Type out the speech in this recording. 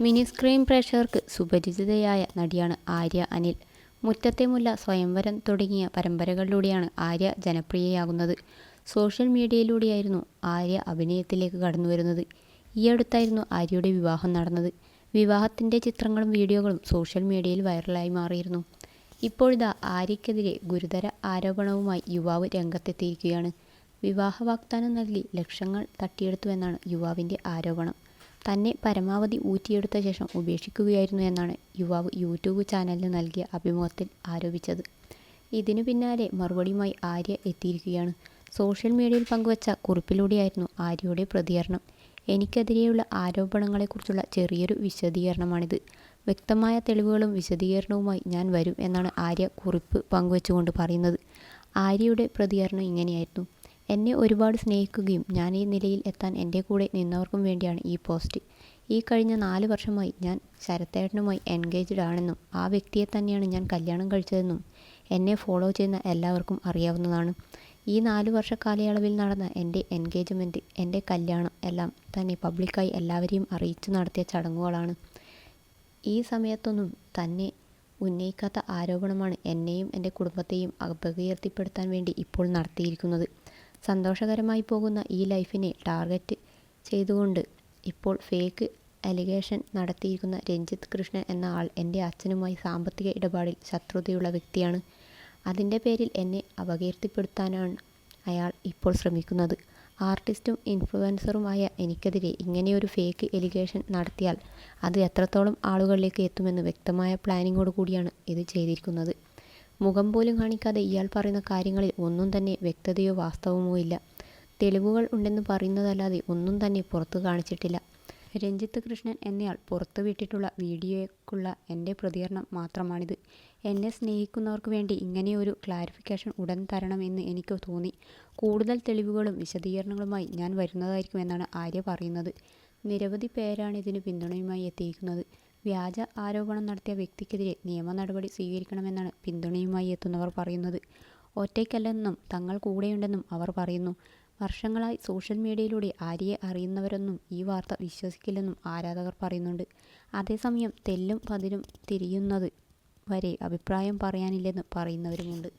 Mini screen പ്രേക്ഷകർക്ക് സുപരിചിതയായ നടിയാണ് ആര്യ അനിൽ. മുറ്റത്തെ മുല്ല സ്വയംവരം തുടങ്ങിയ പരമ്പരകളിലൂടെയാണ് ആര്യ ജനപ്രിയയാകുന്നത്. സോഷ്യൽ മീഡിയയിലൂടെയായിരുന്നു ആര്യ അഭിനയത്തിലേക്ക് കടന്നുവരുന്നത്. ഈ അടുത്തായിരുന്നു ആര്യയുടെ വിവാഹം നടന്നത്. വിവാഹത്തിന്റെ ചിത്രങ്ങളും വീഡിയോകളും സോഷ്യൽ മീഡിയയിൽ വൈറലായി മാറിയിരുന്നു. ഇപ്പോഴിതാ ആര്യക്കെതിരെ ഗുരുതര ആരോപണവുമായി യുവാവ് രംഗത്തെത്തിയിരിക്കുകയാണ്. വിവാഹ വാഗ്ദാനം നൽകി ലക്ഷങ്ങൾ തട്ടിയെടുത്തുവെന്നാണ് യുവാവിന്റെ ആരോപണം. തന്നെ പരമാവധി ഊറ്റിയെടുത്ത ശേഷം ഉപേക്ഷിക്കുകയായിരുന്നു എന്നാണ് യുവാവ് യൂട്യൂബ് ചാനലിന് നൽകിയ അഭിമുഖത്തിൽ ആരോപിച്ചത്. ഇതിനു പിന്നാലെ മറുപടിയുമായി ആര്യ എത്തിയിരിക്കുകയാണ്. സോഷ്യൽ മീഡിയയിൽ പങ്കുവച്ച കുറിപ്പിലൂടെയായിരുന്നു ആര്യയുടെ പ്രതികരണം. എനിക്കെതിരെയുള്ള ആരോപണങ്ങളെക്കുറിച്ചുള്ള ചെറിയൊരു വിശദീകരണമാണിത്. വ്യക്തമായ തെളിവുകളും വിശദീകരണവുമായി ഞാൻ വരും എന്നാണ് ആര്യ കുറിപ്പ് പങ്കുവച്ചുകൊണ്ട് പറയുന്നത്. ആര്യയുടെ പ്രതികരണം ഇങ്ങനെയായിരുന്നു. എന്നെ ഒരുപാട് സ്നേഹിക്കുകയും ഞാൻ ഈ നിലയിൽ എത്താൻ എന്റെ കൂടെ നിന്നവർക്കും വേണ്ടിയാണ് ഈ പോസ്റ്റ്. ഈ കഴിഞ്ഞ നാല് വർഷമായി ഞാൻ ശരത്തേട്ടനുമായി എൻഗേജ്ഡ് ആണെന്നും ആ വ്യക്തിയെ തന്നെയാണ് ഞാൻ കല്യാണം കഴിച്ചതെന്നും എന്നെ ഫോളോ ചെയ്യുന്ന എല്ലാവർക്കും അറിയാവുന്നതാണ്. ഈ നാല് വർഷ കാലയളവിൽ നടന്ന എന്റെ എൻഗേജ്മെന്റ് എന്റെ കല്യാണം എല്ലാം തന്നെ പബ്ലിക്കായി എല്ലാവരെയും അറിയിച്ചു നടത്തിയ ചടങ്ങുകളാണ്. ഈ സമയത്തൊന്നും തന്നെ ഉന്നയിക്കാത്ത ആരോപണമാണ് എന്നെയും എന്റെ കുടുംബത്തെയും അപകീർത്തിപ്പെടുത്താൻ വേണ്ടി ഇപ്പോൾ നടത്തിയിരിക്കുന്നത്. സന്തോഷകരമായി പോകുന്ന ഈ ലൈഫിനെ ടാർഗറ്റ് ചെയ്തുകൊണ്ട് ഇപ്പോൾ ഫേക്ക് അലിഗേഷൻ നടത്തിയിരിക്കുന്ന രഞ്ജിത്ത് കൃഷ്ണൻ എന്ന ആൾ എന്റെ അച്ഛനുമായി സാമ്പത്തിക ഇടപാടിൽ ശത്രുതയുള്ള വ്യക്തിയാണ്. അതിന്റെ പേരിൽ എന്നെ അപകീർത്തിപ്പെടുത്താനാണ് അയാൾ ഇപ്പോൾ ശ്രമിക്കുന്നത്. ആർട്ടിസ്റ്റും ഇൻഫ്ലുവൻസറുമായ എനിക്കെതിരെ ഇങ്ങനെയൊരു ഫേക്ക് എലിഗേഷൻ നടത്തിയാൽ അത് എത്രത്തോളം ആളുകളിലേക്ക് എത്തുമെന്ന് വ്യക്തമായ പ്ലാനിങ്ങോട് കൂടിയാണ് ഇത് ചെയ്തിരിക്കുന്നത്. മുഖം പോലും കാണിക്കാതെ ഇയാൾ പറയുന്ന കാര്യങ്ങളിൽ ഒന്നും തന്നെ വ്യക്തതയോ വാസ്തവമോ ഇല്ല. തെളിവുകൾ ഉണ്ടെന്ന് പറയുന്നതല്ലാതെ ഒന്നും തന്നെ പുറത്തു കാണിച്ചിട്ടില്ല. രഞ്ജിത്ത് കൃഷ്ണൻ എന്നയാൾ പുറത്തു വിട്ടിട്ടുള്ള വീഡിയോയ്ക്കുള്ള എന്റെ പ്രതികരണം മാത്രമാണിത്. എന്നെ സ്നേഹിക്കുന്നവർക്ക് വേണ്ടി ഇങ്ങനെയൊരു ക്ലാരിഫിക്കേഷൻ ഉടൻ തരണമെന്ന് എനിക്ക് തോന്നി. കൂടുതൽ തെളിവുകളും വിശദീകരണങ്ങളുമായി ഞാൻ വരുന്നതായിരിക്കും എന്നാണ് ആര്യ പറയുന്നത്. നിരവധി പേരാണ് ഇതിന് പിന്തുണയുമായി എത്തിയിരിക്കുന്നത്. വ്യാജ ആരോപണം നടത്തിയ വ്യക്തിക്കെതിരെ നിയമ നടപടി സ്വീകരിക്കണമെന്നാണ് പിന്തുണയുമായി എത്തുന്നവർ പറയുന്നത്. ഒറ്റയ്ക്കല്ലെന്നും തങ്ങൾ കൂടെയുണ്ടെന്നും അവർ പറയുന്നു. വർഷങ്ങളായി സോഷ്യൽ മീഡിയയിലൂടെ ആര്യയെ അറിയുന്നവരൊന്നും ഈ വാർത്ത വിശ്വസിക്കില്ലെന്നും ആരാധകർ പറയുന്നുണ്ട്. അതേസമയം തെല്ലും പതിരും തിരിയുന്നത് വരെ അഭിപ്രായം പറയാനില്ലെന്ന് പറയുന്നവരുമുണ്ട്.